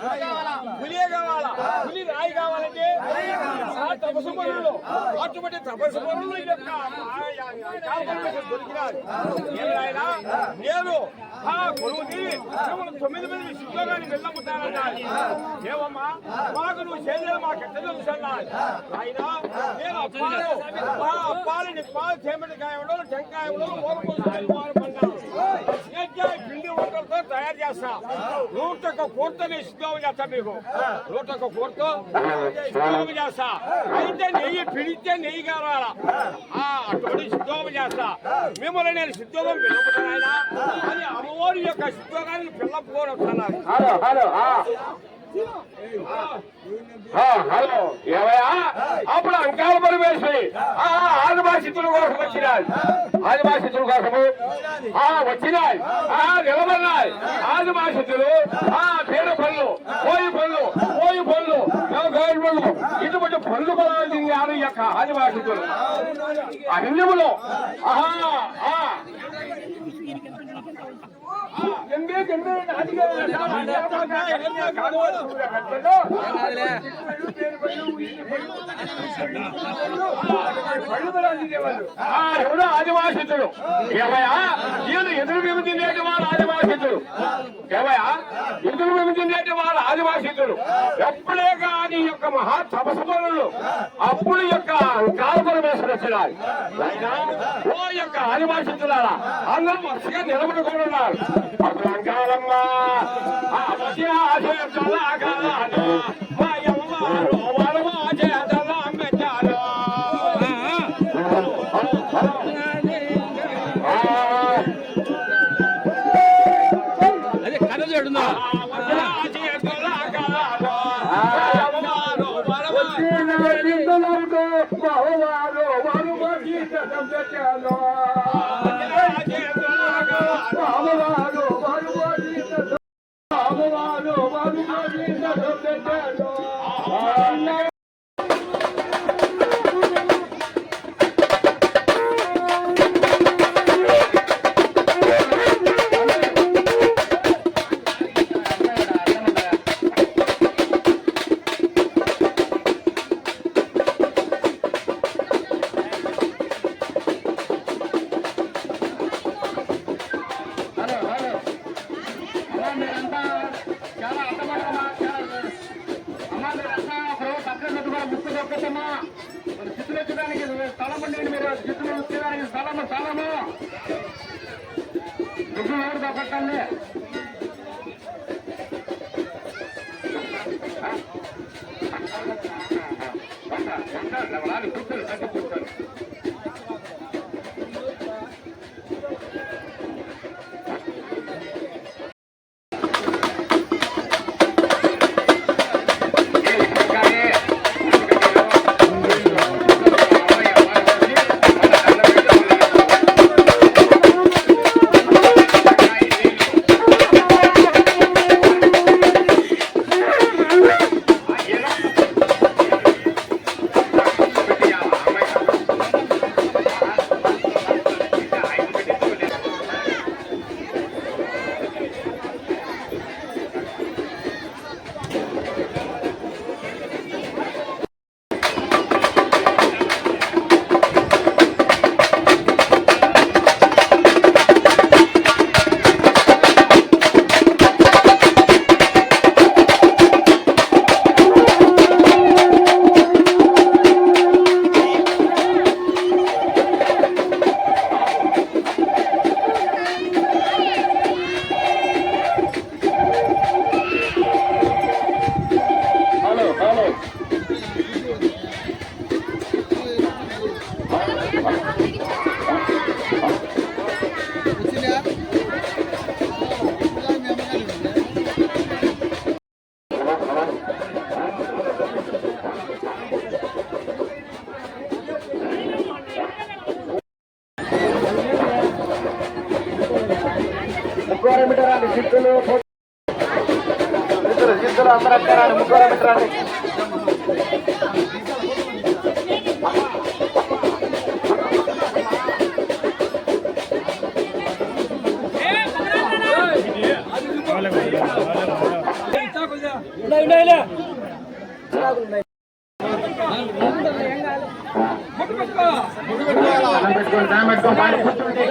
పులియే కావాలా పులి రాయి కావాలంటే ఆ తపస్సు పనులు అటువంటి తపస్సు పనులు నేను ఆ కొడుకుని కేవలం తొమ్మిది మంది శుద్ధంగాని వెళ్ళముతానన్నారు ఏమమ్మా మాకు నువ్వు చేయలేదు మాకు ఎట్ట తెలుసన్నారు ఆయన నేను అప్పాలు అప్పాలని పాలు చేమటి కాయంలో టెంకాయంలో పిండి వంటలతో తయారు చేస్తా. నూట ఒక్క కూర్తని సిద్ధం చేస్తా మీకు. నూట ఒక్క కూర్తో సిద్ధం చేస్తా అయితే నెయ్యి పిడితే నెయ్యి కావాలా? అటువంటి సిద్ధం చేస్తా. మిమ్మల్ని నేను సిద్ధోగం పిలుపుతున్నాయినా అది అమ్మవారి యొక్క సిద్ధోగాన్ని పిల్లపుకొని వస్తున్నారు హలో. ఏమయ్యా? అప్పుడు అంకాల పరమేశ్వరి ఆదివాసితుల కోసం వచ్చినాయి. ఆదివాసితుల కోసము? ఆ వచ్చినాయి. ఆ నిలబడినాయి. ఆదివాసితులు ఆ పేద పనులు పోయి పనులు పోయి పనులు గౌరవ పనులు. ఇటువంటి పనులు కొనాల్సింది ఆరు యొక్క ఆదివాసితులు. అరణ్యములో. ఆహా ఆ. ఎవడు ఆదివాసితుడు ఏమయ్యా? ఈయన ఎదురు మేము తినేటి వాళ్ళు ఆదివాసితుడు ఏమయ్యా? ఎదురు మేము తినేటి వాళ్ళు ఆదివాసితుడు ఎప్పుడే కాని యొక్క మహా తపస్సు అప్పుడు యొక్క కాలపరమేశ్వర వచ్చినారు ఓ యొక్క ఆదివాసితులారా అందరూ వరుసగా నిలబడుకున్నారు అసలంకాలమ్మ ఆ వచ్చి ఆశయాలు మా యవ్వారు వరమ ఇద్దరు ముగ్గురు పెట్టండి దండం పెట్టుకోండి పెట్టుకోండి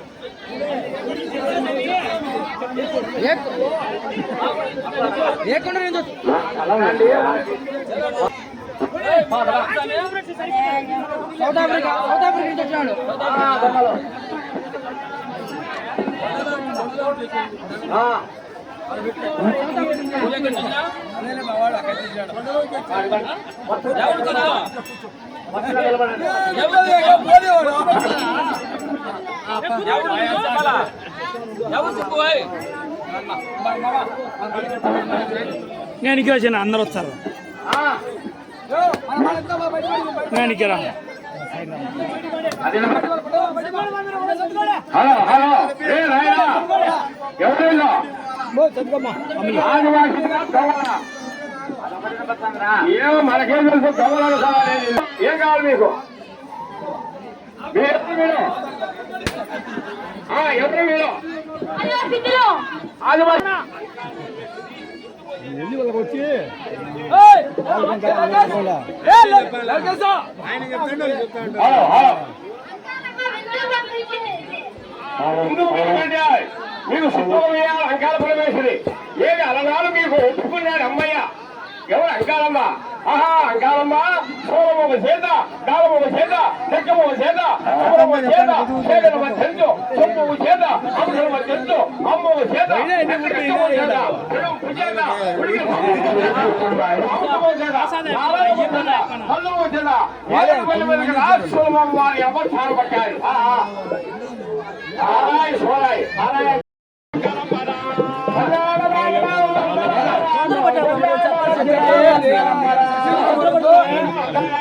లేకుండా నేను పెట్టుకోండి సౌత్ ఆఫ్రికా సౌత్ ఆఫ్రికా నుంచి వచ్చినాడు నేను ఇక్కడ వచ్చిన అందరు వస్తారు. నేను ఇక్కడ హలో హలో. ఏ రాయరా ఎవరు? ఏమో మనకేం తెలుసు కావాలి. ఏం కావాలి మీకు? మీరు ఎవరు మీరు. ఆ, ఎవరు మీరు. ఆదివాసి. Hello hello. ముందు పోకండి. మీకు సుబ్బయ్య అంకాల పరమేశ్వరి ఏమి అలనాడు మీకు ఒప్పుకున్నాడు అమ్మయ్య ఎవరు అంకాలమ్మ ఆహా అంకాలమ్మ సోమమ్మ ఒక చేత గాలమ్మ ఒక చేత లెక్కమ్మ ఒక చేత అమ్మమ్మ ఒక చేత శేఖరమ్మ చెంచు సొమ్ము ఒక చేత అమ్మమ్మ చెంచు అమ్మ ఒక చేత లెక్కమ్మ ఒక చేత పిడుగు ఒక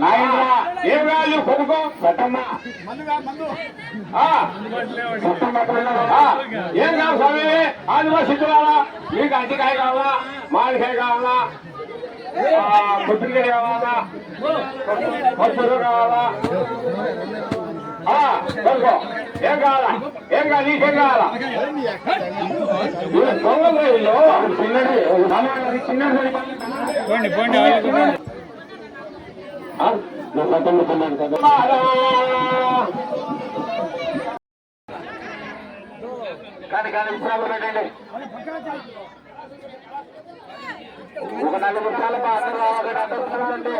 నాయనరా ఏం కావాలి నువ్వు కొనుక్కో పెట్టమ్మా ఏం స్వామి ఆదివాసి కావాలా మీకు అడ్డికాయ కావాలా మామిడికాయ కావాలా కొత్తిమీర కావాలా? పచ్చరు కావాలా? కొనుక్కో ఏం కావాలా? ఏం కావాలి? నీకేం కావాలా? వీళ్ళు. చిన్నది చిన్నది. పోండి పోండి కదా. కానీ కానీ విశ్రాంతి పెట్టండి ఒక నలుగు నిమిషాలు మా అందరూ ఒకటి అడ్డుస్తున్నామంటే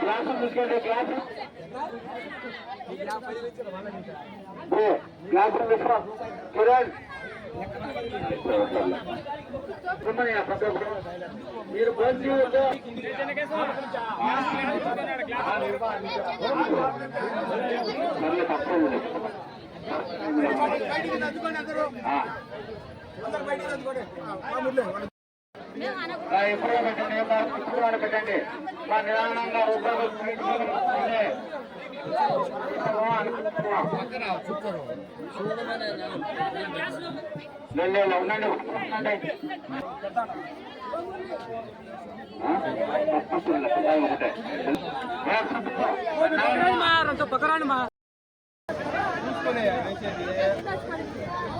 గ్లాసులు తీసుకోండి గ్లాసు ఏ, గ్లాసులు తీసుకో కిరణ్ సుమయ్య, పక్క పక్క. మీరు భోజనం చేయొద్దు.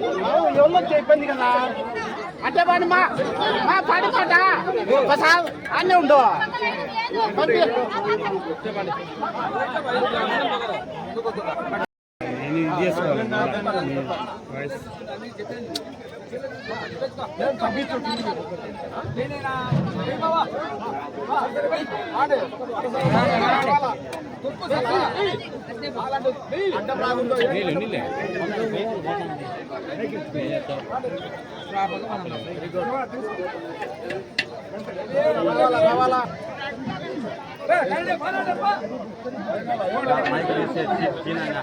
పెట్టండి ఏం కాదు, ఇప్పుడు పని పెట్టండి మా అన్నీ ఉద్యోగం నేను లేదు చేసుకోవాలి. ఉండండి ఆ? ఎవరు చెప్పింది కదా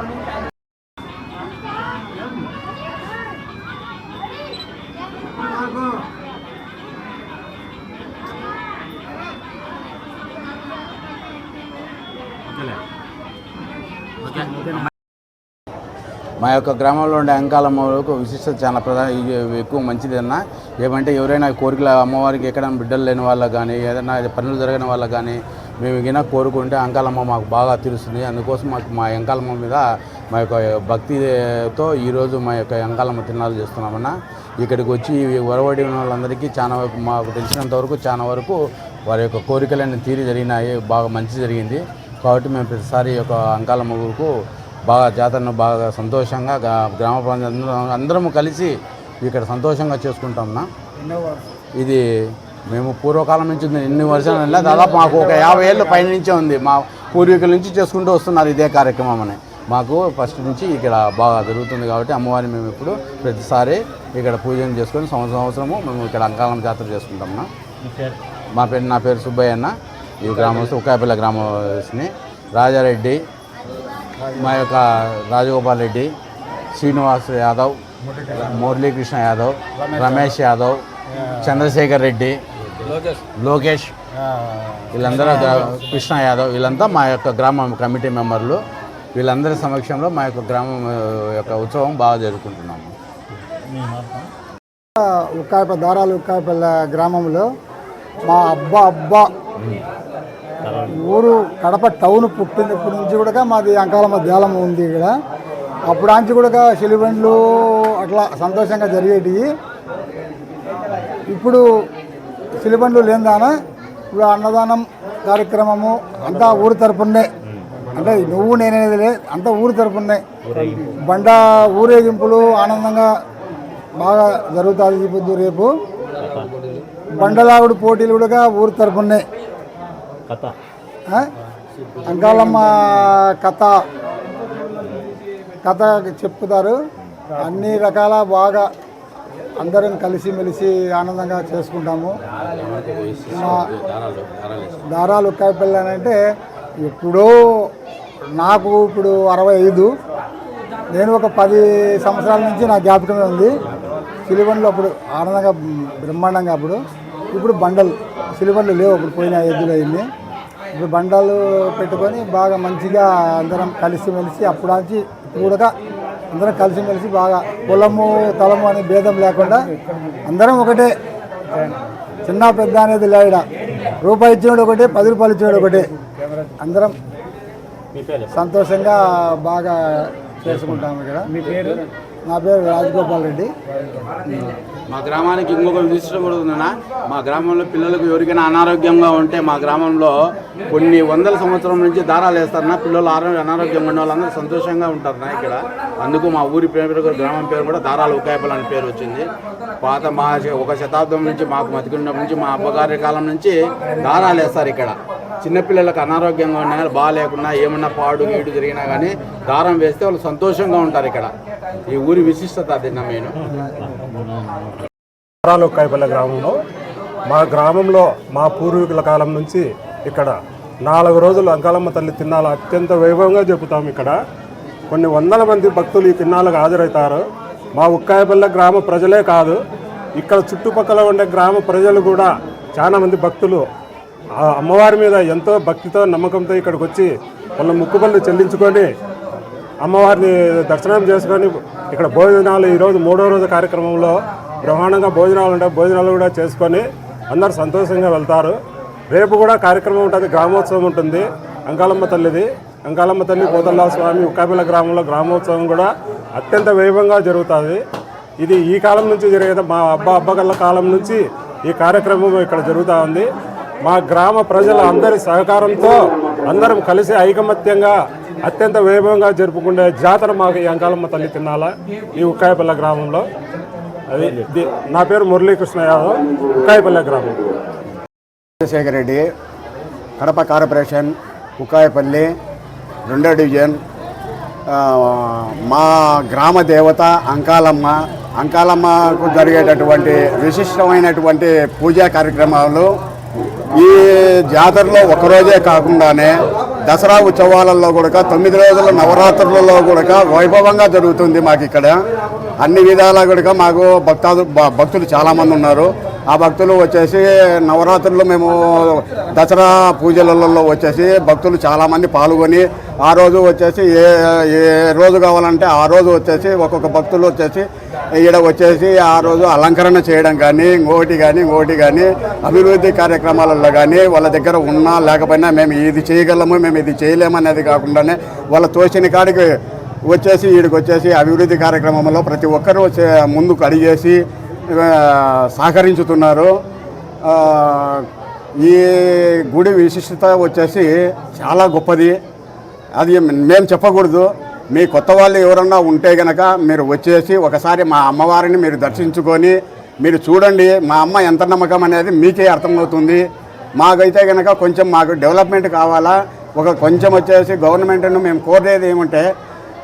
మా యొక్క గ్రామంలో ఉండే అంకాలమ్మకు విశిష్టత చాలా ప్రధాన ఎక్కువ మంచిది ఏమంటే ఎవరైనా కోరికలు అమ్మవారికి ఎక్కడైనా బిడ్డలు లేని వాళ్ళకి కానీ ఏదైనా పనులు జరగని వాళ్ళకి కానీ మేము ఇంకా కోరుకుంటే అంకాలమ్మ మాకు బాగా తెలుస్తుంది అందుకోసం మాకు మా అంకాలమ్మ మీద మా యొక్క భక్తితో ఈరోజు మా యొక్క అంకాలమ్మ తిరునాళ్ళు చేస్తున్నామన్నా. ఇక్కడికి వచ్చి వరవడి ఉన్న వాళ్ళందరికీ చాలా వరకు మాకు తెలిసినంత వరకు చాలా వరకు వారి యొక్క కోరికలన్నీ తీరి జరిగినాయి. బాగా మంచి జరిగింది. కాబట్టి మేము ప్రతిసారి యొక్క అంకాలమ్మ ఊరుకు బాగా జాతరను బాగా సంతోషంగా గ్రామ ప్రాంతం అందరం అందరము కలిసి ఇక్కడ సంతోషంగా చేసుకుంటాంనా ఇది మేము పూర్వకాలం నుంచి ఉంది. ఎన్ని వర్షాలు వెళ్ళా దాదాపు మాకు ఒక యాభై ఏళ్ళ పైన నుంచే ఉంది. మా పూర్వీకుల నుంచి చేసుకుంటూ వస్తున్నారు ఇదే కార్యక్రమం అని. మాకు ఫస్ట్ నుంచి ఇక్కడ బాగా జరుగుతుంది కాబట్టి అమ్మవారిని మేము ఇప్పుడు ప్రతిసారి ఇక్కడ పూజలు చేసుకొని సంవత్సరం సంవత్సరము మేము ఇక్కడ అంకాలం జాతర చేసుకుంటాం మా పేరు నా పేరు సుబ్బయ్య అన్న. ఈ గ్రామస్తు ఉకాయపల్లి గ్రామస్తుని రాజారెడ్డి మా యొక్క రాజగోపాల్ రెడ్డి శ్రీనివాస్ యాదవ్ మురళీకృష్ణ యాదవ్ రమేష్ యాదవ్ చంద్రశేఖర్ రెడ్డి లోకేష్ వీళ్ళందరూ కృష్ణ యాదవ్ వీళ్ళంతా మా యొక్క గ్రామ కమిటీ మెంబర్లు. వీళ్ళందరి సమక్షంలో మా యొక్క గ్రామం యొక్క ఉత్సవం బాగా జరుపుకుంటున్నాము. ఉక్కాయప దారాలు ఉక్కాయపల్లె గ్రామంలో మా అబ్బా అబ్బా ఊరు కడప టౌన్ పుట్టినప్పటి నుంచి కూడా మాది అంకాలమ్మ దేలమ్మ ఉంది ఇక్కడ. అప్పుడు నుంచి కూడా సిలిబండ్లు అట్లా సంతోషంగా జరిగేటివి. ఇప్పుడు సిలిబండ్లు లేదాన ఇప్పుడు అన్నదానం కార్యక్రమము అంతా ఊరి తరపునే. అంటే నువ్వు నేనేది లే అంతా ఊరి తరపునే. బండ ఊరేగింపులు ఆనందంగా బాగా జరుగుతుంది పొద్దు రేపు. బండలావుడు పోటీలు కూడా ఊరి తరపునే. అంకాలమ్మ కథ. కథ చెప్తారు అన్ని రకాల బాగా అందరం కలిసిమెలిసి ఆనందంగా చేసుకుంటాము. దారాలు ఉక్కాయపల్లి అని అంటే ఎప్పుడో నాకు ఇప్పుడు అరవై ఐదు. నేను ఒక పది సంవత్సరాల నుంచి నా జ్ఞాపకమే ఉంది. సిలివన్లో అప్పుడు ఆనందంగా బ్రహ్మాండంగా అప్పుడు. ఇప్పుడు బండలు సిలిబండ్లు లేవు అప్పుడు పోయిన ఎద్దులు అయింది. ఇప్పుడు బండాలు పెట్టుకొని బాగా మంచిగా అందరం కలిసిమెలిసి అప్పుడు నుంచి ఇప్పుడు కూడా అందరం కలిసిమెలిసి బాగా కులము తలము అనే భేదం లేకుండా అందరం ఒకటే. చిన్న పెద్ద అనేది లేడ రూపాయి ఇచ్చినోడు ఒకటే పది రూపాయలు ఇచ్చినోడు ఒకటే. అందరం సంతోషంగా బాగా చేసుకుంటాము ఇక్కడ. మీ పేరు? నా పేరు రాజగోపాల్ రెడ్డి. మా గ్రామానికి ఇంకొక విశిష్టత కూడా ఉందన్నా. మా గ్రామంలో పిల్లలకు ఎవరికైనా అనారోగ్యంగా ఉంటే మా గ్రామంలో కొన్ని వందల సంవత్సరం నుంచి దారాలు వేస్తారన్నా. పిల్లలు ఆరోగ్య అనారోగ్యంగా ఉన్న వాళ్ళందరూ సంతోషంగా ఉంటారన్నా ఇక్కడ. అందుకు మా ఊరి పేరు గ్రామం పేరు కూడా దారాలు ఉకాయపల్ అని పేరు వచ్చింది. పాత మా ఒక శతాబ్దం నుంచి మాకు మతికినప్పటి నుంచి మా అబ్బగారి కాలం నుంచి దారాలు వేస్తారు ఇక్కడ. చిన్నపిల్లలకు అనారోగ్యంగా ఉన్నా బాగాలేకున్నా ఏమన్నా పాడు గీడు జరిగినా కానీ దారం వేస్తే వాళ్ళు సంతోషంగా ఉంటారు ఇక్కడ. ఈ ఊరి విశిష్టత అది నా మెయిన్. గ్రామంలో మా గ్రామంలో మా పూర్వీకుల కాలం నుంచి ఇక్కడ నాలుగు రోజులు అంకాలమ్మ తల్లి తిన్నాల అత్యంత వైభవంగా చెబుతాం ఇక్కడ. కొన్ని వందల మంది భక్తులు ఈ తిన్నాలకు హాజరవుతారు. మా ఉక్కాయపల్లె గ్రామ ప్రజలే కాదు ఇక్కడ చుట్టుపక్కల ఉండే గ్రామ ప్రజలు కూడా చాలామంది భక్తులు అమ్మవారి మీద ఎంతో భక్తితో నమ్మకంతో ఇక్కడికి వచ్చి వాళ్ళ ముక్కుబళ్ళు చెల్లించుకొని అమ్మవారిని దర్శనం చేసుకొని ఇక్కడ భోజనాలు ఈరోజు మూడో రోజు కార్యక్రమంలో బ్రహ్మాండంగా భోజనాలు ఉంటాయి భోజనాలు కూడా చేసుకొని అందరు సంతోషంగా వెళ్తారు. రేపు కూడా కార్యక్రమం ఉంటుంది గ్రామోత్సవం ఉంటుంది. అంకాలమ్మ తల్లిది. అంకాలమ్మ తల్లి కోదల్లా స్వామి ఉక్కాపిల్ల గ్రామంలో గ్రామోత్సవం కూడా అత్యంత వైభవంగా జరుగుతుంది. ఇది ఈ కాలం నుంచి జరిగేది మా అబ్బ అబ్బగల్ల కాలం నుంచి ఈ కార్యక్రమం ఇక్కడ జరుగుతూ ఉంది. మా గ్రామ ప్రజల అందరి సహకారంతో అందరం కలిసి ఐకమత్యంగా అత్యంత వైభవంగా జరుపుకునే జాతర మాకు ఈ అంకాలమ్మ తల్లి తిన్నాల? ఈ ఉక్కాయపల్లె గ్రామంలో. అది నా పేరు మురళీకృష్ణ యాదవ్ ఉక్కాయపల్లె గ్రామం. చంద్రశేఖర్ రెడ్డి కడప కార్పొరేషన్ ఉక్కాయపల్లి రెండో డివిజన్. మా గ్రామ దేవత అంకాలమ్మ. అంకాలమ్మకు జరిగేటటువంటి విశిష్టమైనటువంటి పూజా కార్యక్రమాలు ఈ జాతరలో ఒకరోజే కాకుండానే దసరా ఉత్సవాలలో కూడా తొమ్మిది రోజుల నవరాత్రులలో కూడా వైభవంగా జరుగుతుంది మాకు ఇక్కడ అన్ని విధాలా కూడా మాకు భక్తాదు భక్తులు చాలామంది ఉన్నారు. ఆ భక్తులు వచ్చేసి నవరాత్రులు మేము దసరా పూజలలో వచ్చేసి భక్తులు చాలామంది పాల్గొని ఆ రోజు వచ్చేసి ఏ ఏ రోజు కావాలంటే ఆ రోజు వచ్చేసి ఒక్కొక్క భక్తులు వచ్చేసి ఈడ వచ్చేసి ఆ రోజు అలంకరణ చేయడం కానీ ఇంకోటి కానీ ఇంకోటి కానీ అభివృద్ధి కార్యక్రమాలలో కానీ వాళ్ళ దగ్గర ఉన్నా లేకపోయినా మేము ఇది చేయగలము మేము ఇది చేయలేమనేది కాకుండానే వాళ్ళ తోచిన కాడికి వచ్చేసి వీడికి వచ్చేసి అభివృద్ధి కార్యక్రమంలో ప్రతి ఒక్కరూ వచ్చే ముందుకు అడిగేసి సహకరించుతున్నారు. ఈ గుడి విశిష్టత వచ్చేసి చాలా గొప్పది. అది మేము చెప్పకూడదు. మీ కొత్త వాళ్ళు ఎవరన్నా ఉంటే గనక మీరు వచ్చేసి ఒకసారి మా అమ్మవారిని మీరు దర్శించుకొని మీరు చూడండి మా అమ్మ ఎంత నమ్మకం అనేది మీకే అర్థమవుతుంది. మాకైతే కనుక కొంచెం మాకు డెవలప్మెంట్ కావాలా ఒక కొంచెం వచ్చేసి గవర్నమెంట్ను మేము కోరేది ఏమంటే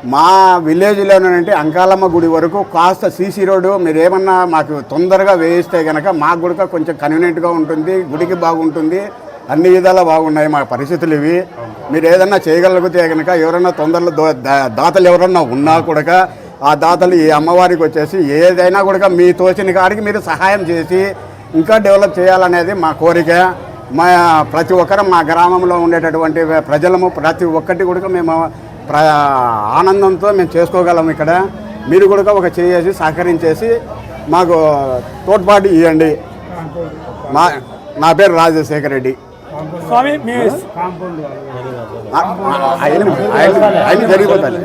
మా విలేజ్లోనంటే అంకాలమ్మ గుడి వరకు కాస్త సీసీ రోడ్డు మీరు ఏమన్నా మాకు తొందరగా వేయిస్తే కనుక మాకు కూడా కొంచెం కన్వీనియంట్గా ఉంటుంది గుడికి బాగుంటుంది అన్ని విధాలా బాగున్నాయి మా పరిస్థితులు ఇవి. మీరు ఏదన్నా చేయగలిగితే కనుక ఎవరన్నా తొందరలో దాతలు ఎవరన్నా ఉన్నా కూడా ఆ దాతలు ఈ అమ్మవారికి వచ్చేసి ఏదైనా కూడా మీ తోచిన కాడికి మీరు సహాయం చేసి ఇంకా డెవలప్ చేయాలనేది మా కోరిక. మా ప్రతి ఒక్కరం మా గ్రామంలో ఉండేటటువంటి ప్రజలము ప్రతి ఒక్కటి కూడా మేము ప్ర ఆనందంతో మేము చేసుకోగలం ఇక్కడ. మీరు కూడా ఒక చేసి సహకరించేసి మాకు తోడ్పాటు ఇవ్వండి మా నా పేరు రాజశేఖర్ రెడ్డి. ఆయన ఆయన జరిగిపోతారు